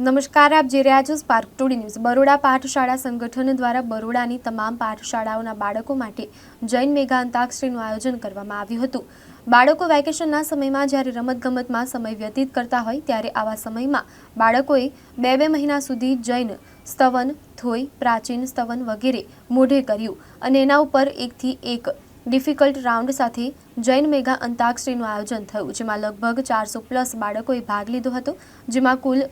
નમસ્કાર, આપ જે રહ્યા છો સ્પાર્ક ટુડી ન્યૂઝ બરોડા પાઠશાળા સંગઠન દ્વારા બરોડાની તમામ પાઠશાળાઓના બાળકો માટે જૈન મેગા અંતાક્ષરીનું આયોજન કરવામાં આવ્યું હતું. બાળકો વેકેશનના સમયમાં જ્યારે રમતગમતમાં સમય વ્યતીત કરતા હોય ત્યારે આવા સમયમાં બાળકોએ બે બે મહિના સુધી જૈન સ્તવન થોઈ પ્રાચીન સ્તવન વગેરે મોઢે કર્યું અને એના ઉપર એકથી એક ડિફિકલ્ટ રાઉન્ડ સાથે જૈન મેગા અંતાક્ષરીનું આયોજન થયું, જેમાં લગભગ ચારસો પ્લસ બાળકોએ ભાગ લીધો હતો, જેમાં કુલ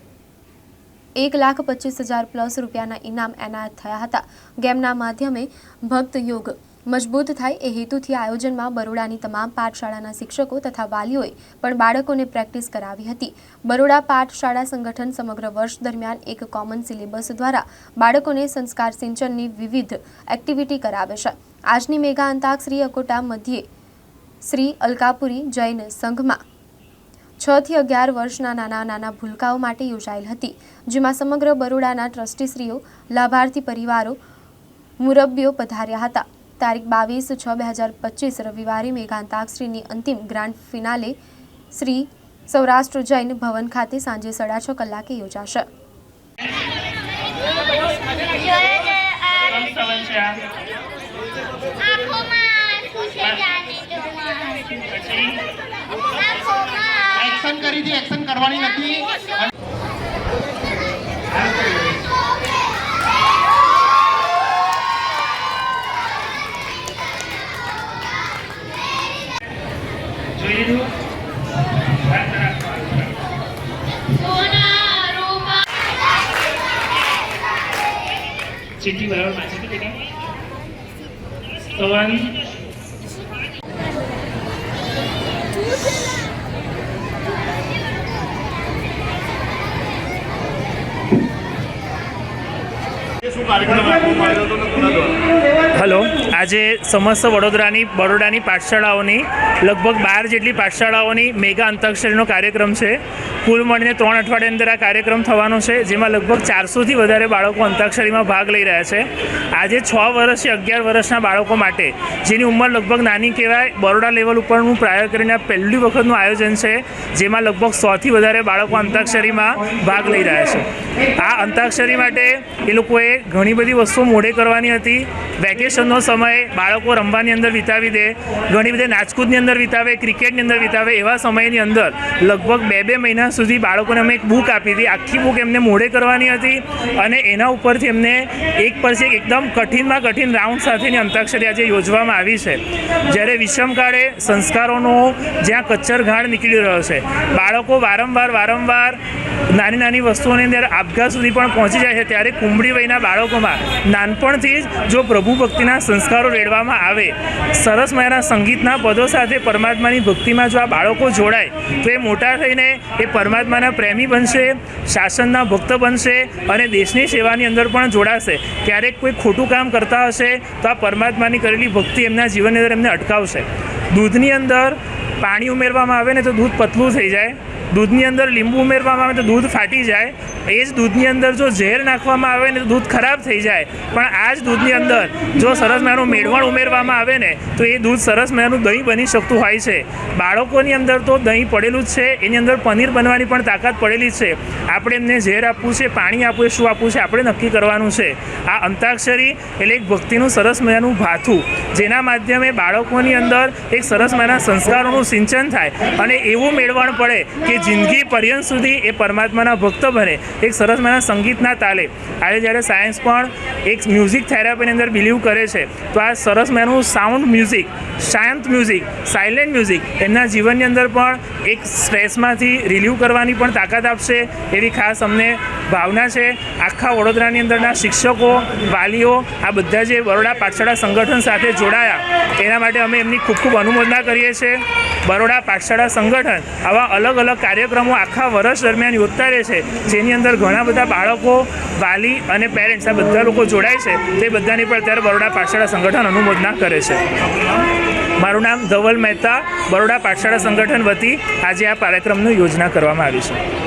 એક લાખ પચીસ હજાર પ્લસ રૂપિયાના ઇનામ એનાયત થયા હતા. ગેમના માધ્યમે ભક્ત યોગ મજબૂત થાય એ હેતુથી આયોજનમાં બરોડાની તમામ પાઠશાળાના શિક્ષકો તથા વાલીઓએ પણ બાળકોને પ્રેક્ટિસ કરાવી હતી. બરોડા પાઠશાળા સંગઠન સમગ્ર વર્ષ દરમિયાન એક કોમન સિલેબસ દ્વારા બાળકોને સંસ્કાર સિંચનની વિવિધ એક્ટિવિટી કરાવે છે. આજની મેગા અંતાક્ષરી અકોટા મધ્યે શ્રી અલકાપુરી જૈન સંઘમાં છ થી અગિયાર વર્ષના નાના નાના ભૂલકાઓ માટે યોજાયેલ હતી, જેમાં સમગ્ર બરોડાના ટ્રસ્ટીશ્રીઓ, લાભાર્થી પરિવારો, મુરબ્બીઓ પધાર્યા હતા. તારીખ બાવીસ છ બે હજાર પચીસ રવિવારે મેઘાંતાક્ષરીની અંતિમ ગ્રાન્ડ ફિનાલે શ્રી સૌરાષ્ટ્ર જૈન ભવન ખાતે સાંજે સાડા છ કલાકે યોજાશે. એક્શન કરી હતી એક્શન કરવાની નથી જોઈ લીધું હાથ રાખો. સોના parque da eu tô no fundador. Hello આજે સમસ્ત વડોદરાની, બરોડાની પાઠશાળાઓની, લગભગ બાર જેટલી પાઠશાળાઓની મેગા અંતાક્ષરીનો કાર્યક્રમ છે. કુલ મળીને ત્રણ અઠવાડિયા અંદર આ કાર્યક્રમ થવાનો છે, જેમાં લગભગ ચારસોથી વધારે બાળકો અંતાક્ષરીમાં ભાગ લઈ રહ્યા છે. આજે છ વર્ષથી અગિયાર વર્ષના બાળકો માટે, જેની ઉંમર લગભગ નાની કહેવાય, બરોડા લેવલ ઉપરનું પ્રાયોગ કરીને આ પહેલી વખતનું આયોજન છે, જેમાં લગભગ સોથી વધારે બાળકો અંતાક્ષરીમાં ભાગ લઈ રહ્યા છે. આ અંતાક્ષરી માટે એ લોકોએ ઘણી બધી વસ્તુઓ મોઢે કરવાની હતી. વેકેશનનો સમય બાળકો રમવાની અંદર વિતાવી દે, ઘણી બધી નાચકૂદની અંદર વિતાવે, ક્રિકેટની અંદર વિતાવે, એવા સમયની અંદર લગભગ બે બે મહિના સુધી બાળકોને અમે એક બુક આપી હતી. આખી બુક એમને મોઢે કરવાની હતી અને એના ઉપરથી એમને એક એક એકદમ કઠિનમાં કઠિન રાઉન્ડ સાથેની અંતાક્ષરી આજે યોજવામાં આવી છે. જ્યારે વિષમકાળે સંસ્કારોનો જ્યાં કચ્છર ઘાણ નીકળી રહ્યો છે, બાળકો વારંવાર વારંવાર નાની નાની વસ્તુઓની અંદર આપઘાત સુધી પણ પહોંચી જાય છે. ત્યારે કુંબળી વયના બાળકોમાં નાનપણથી જ જો પ્રભુ ભક્તિના સંસ્કારો રેડવામાં આવે. સરસ મજાના સંગીતના પદો સાથે પરમાત્માની ભક્તિમાં જો આ બાળકો જોડાય, તો એ મોટા થઈને એ પરમાત્માના પ્રેમી બનશે, શાસનના ભક્ત બનશે અને દેશની સેવાની અંદર પણ જોડાશે. ક્યારેક કોઈ ખોટું કામ કરતા હશે, તો આ પરમાત્માની કરેલી ભક્તિ એમના જીવનની અંદર એમને અટકાવશે. દૂધની અંદર પાણી ઉમેરવામાં આવે ને તો દૂધ પતલું થઈ જાય. દૂધની અંદર લીંબુ ઉમેરવામાં આવે તો દૂધ ફાટી જાય. એ જ દૂધની અંદર જો ઝેર નાખવામાં આવે ને તો દૂધ ખરાબ થઈ જાય. પણ આ જ દૂધની અંદર જો સરસ મજાનું મેળવણ ઉમેરવામાં આવે ને તો એ દૂધ સરસ મજાનું દહીં બની શકતું હોય છે. બાળકોની અંદર તો દહીં પડેલું જ છે. એની અંદર પનીર બનવાની પણ તાકાત પડેલી જ છે. આપણે એમને ઝેર આપવું છે, પાણી આપવું શું આપવું છે, આપણે નક્કી કરવાનું છે. આ અંતાક્ષરી એટલે એક ભક્તિનું સરસ મજાનું ભાથું, જેના માધ્યમે બાળકોની અંદર એક સરસ મજાના સંસ્કારોનું સિંચન થાય અને એવું મેળવણ પડે કે જિંદગી પર્યંત સુધી એ પરમાત્માના ભક્તો બને એક સરસ મજાના સંગીતના તાલે. આજે જ્યારે સાયન્સ પણ એક મ્યુઝિક થેરાપીની અંદર બિલીવ કરે છે, તો આ સરસ મજાનું સાઉન્ડ મ્યુઝિક શાંત મ્યુઝિક સાયલેન્ટ મ્યુઝિક એમના જીવનની અંદર પણ એક સ્ટ્રેસમાંથી રિલીવ કરવાની પણ તાકાત આપશે. એવી ખાસ અમને ભાવના છે. આખા વડોદરાની અંદરના શિક્ષકો, વાલીઓ, આ બધા જે બરોડા પાઠશાળા સંગઠન સાથે જોડાયા, એના માટે અમે એમની ખૂબ ખૂબ અનુમોદના કરીએ છીએ. બરોડા પાઠશાળા સંગઠન આવા અલગ અલગ કાર્યક્રમો આખા વર્ષ દરમિયાન યોજતા રહે છે. જેની અંદર ઘણા બધા બાળકો, વાલી અને પેરેન્ટ્સ આ બધા લોકો જોડાય છે. તે બધાની પણ અત્યારે બરોડા પાઠશાળા સંગઠન અનુમોદના કરે છે. મારું નામ ધવલ મહેતા, બરોડા પાઠશાળા સંગઠન વતી આજે આ કાર્યક્રમની યોજના કરવામાં આવી છે.